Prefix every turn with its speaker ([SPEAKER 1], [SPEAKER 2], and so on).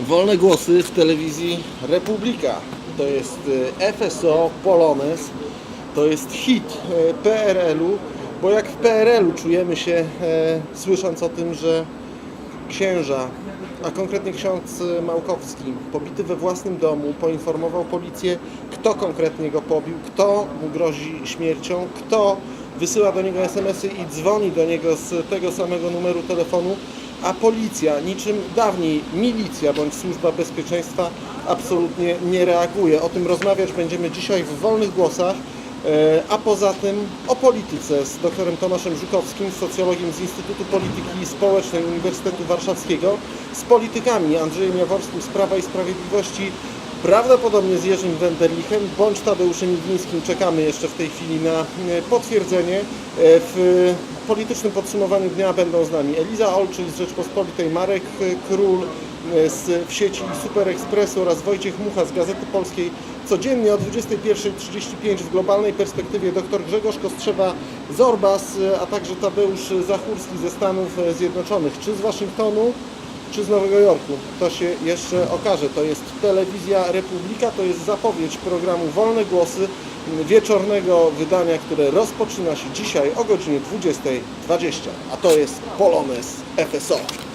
[SPEAKER 1] Wolne głosy w telewizji Republika. To jest y, FSO Polones. To jest hit y, PRL-u, bo jak w PRL-u czujemy się e, słysząc o tym, że księża, a konkretnie ksiądz Małkowski, pobity we własnym domu, poinformował policję, kto konkretnie go pobił, kto mu grozi śmiercią, kto wysyła do niego SMS-y i dzwoni do niego z tego samego numeru telefonu, a policja, niczym dawniej milicja bądź służba bezpieczeństwa, absolutnie nie reaguje. O tym rozmawiać będziemy dzisiaj w wolnych głosach. E, A poza tym o polityce z doktorem Tomaszem Żukowskim, socjologiem z Instytutu Polityki Społecznej Uniwersytetu Warszawskiego, z politykami Andrzejem Jaworskim z Prawa i Sprawiedliwości, prawdopodobnie z Jerzym Wenderlichem bądź Tadeuszem Iwińskim. Czekamy jeszcze w tej chwili na e, potwierdzenie. E, W politycznym podsumowaniu dnia będą z nami Eliza Olczyk z Rzeczpospolitej, Marek Król e, z w sieci Super Expressu oraz Wojciech Mucha z Gazety Polskiej. Codziennie o 21.35 w globalnej perspektywie dr Grzegorz Kostrzewa z Orbas, a także Tadeusz Zachórski ze Stanów Zjednoczonych. Czy z Waszyngtonu, czy z Nowego Jorku? To się jeszcze okaże. To jest telewizja Republika, to jest zapowiedź programu Wolne Głosy wieczornego wydania, które rozpoczyna się dzisiaj o godzinie 20.20. A to jest Polones FSO.